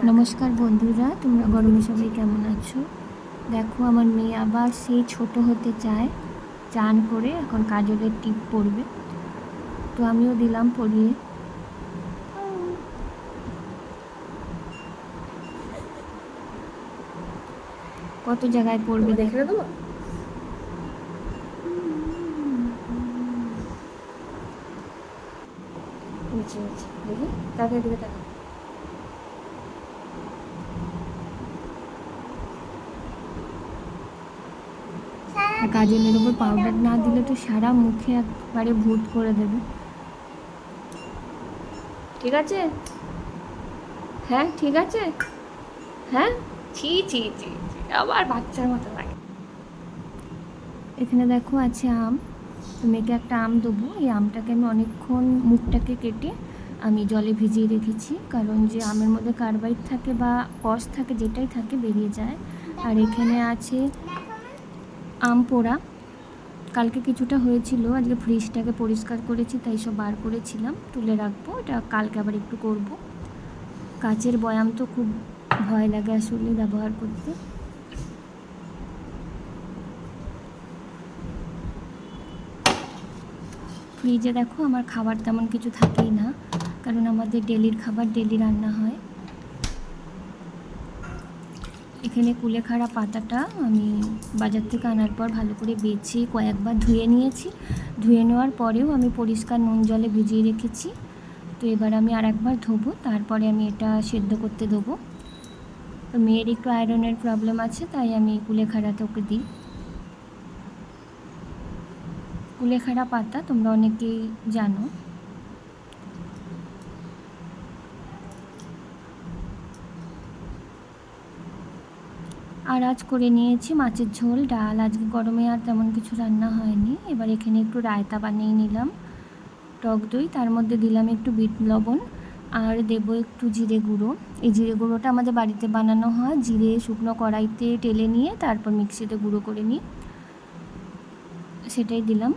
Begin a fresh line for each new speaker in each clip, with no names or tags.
নমস্কার বন্ধুরা তোমরা গরমে সবাই কেমন আছো? দেখো আমার মেয়ে আবার সেই ছোট হতে চায় চান করে এখন কাজলের টিপ পড়বে তো আমিও দিলাম পরিয়ে। কত জায়গায় পড়বে দেখে।
দেবো? দেখি তাকে দিকে তাকা।
কাজলের উপর পাউডার না দিলে তো সারা মুখে একবারে ভূত করে দেবে।
ঠিক আছে? হ্যাঁ ঠিক আছে? হ্যাঁ? ছি ছি ছি, আবার বাচ্চার মতো লাগে।
এখানে দেখো আছে আম। মেয়েকে একটা আম দেবো। এই আমটাকে আমি অনেকক্ষণ মুখটাকে কেটে আমি জলে ভিজিয়ে রেখেছি। কারণ যে আমের মধ্যে কার্বাইড থাকে বা কষ থাকে, যেটাই থাকে, বেরিয়ে যায়। আর এখানে আছে আম পোড়া কালকে কিছুটা হয়েছিল, আজকে ফ্রিজটাকে পরিষ্কার করেছি, তাই সব বার করেছিলাম, তুলে রাখব, এটা কালকে আবার একটু করব। কাচের বয়াম তো খুব ভয় লাগে আসলে ব্যবহার করতে। ফ্রিজে দেখো, আমার খাবার তেমন কিছু থাকেই না, কারণ আমাদের ডেলির খাবার ডেলি রান্না হয়। এখানে কুলেখাড়া পাতাটা আমি বাজার থেকে আনার পর ভালো করে বেছে কয়েকবার ধুয়ে নিয়েছি। ধুয়ে নেওয়ার পরেও আমি পরিষ্কার নুন জলে ভিজিয়ে রেখেছি। তো এবার আমি আর একবার ধোবো, তারপরে আমি এটা সেদ্ধ করতে দেবো। তো মেয়ের একটু আয়রনের প্রবলেম আছে, তাই আমি কুলেখাড়াতে ওকে দিই। কুলেখাড়া পাতা তোমরা অনেকেই জানো। আর আজ করে নিয়েছি, মাছের ঝোল, ডাল, আজকে গরমে আর তেমন কিছু রান্না হয়নি। এবার এখানে একটু রায়তা বানিয়ে নিলাম, টক দই, তার মধ্যে দিলাম একটু বিট লবণ আর দেব একটু জিরে গুঁড়ো। এই জিরে গুঁড়োটা আমাদের বাড়িতে বানানো হয়, জিরে, শুকনো কড়াইতে টেলে নিয়ে তারপর মিক্সিতে গুঁড়ো করে নিই। সেটাই দিলাম।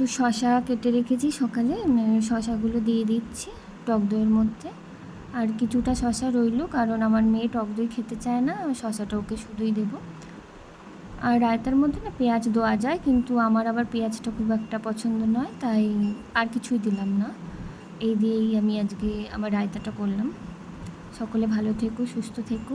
একটু শশা কেটে রেখেছি সকালে শশাগুলো দিয়ে দিচ্ছি টক দইয়ের মধ্যে। আর কিছুটা শশা রইল, কারণ আমার মেয়ে টক দই খেতে চায় না, শশাটা ওকে শুধুই দেবো। আর রায়তার মধ্যে না পেঁয়াজ দেওয়া যায়, কিন্তু আমার আবার পেঁয়াজটা খুব একটা পছন্দ নয়, তাই আর কিছুই দিলাম না। এই দিয়েই আমি আজকে আমার রায়তাটা করলাম। সকলে ভালো থেকো, সুস্থ থেকো।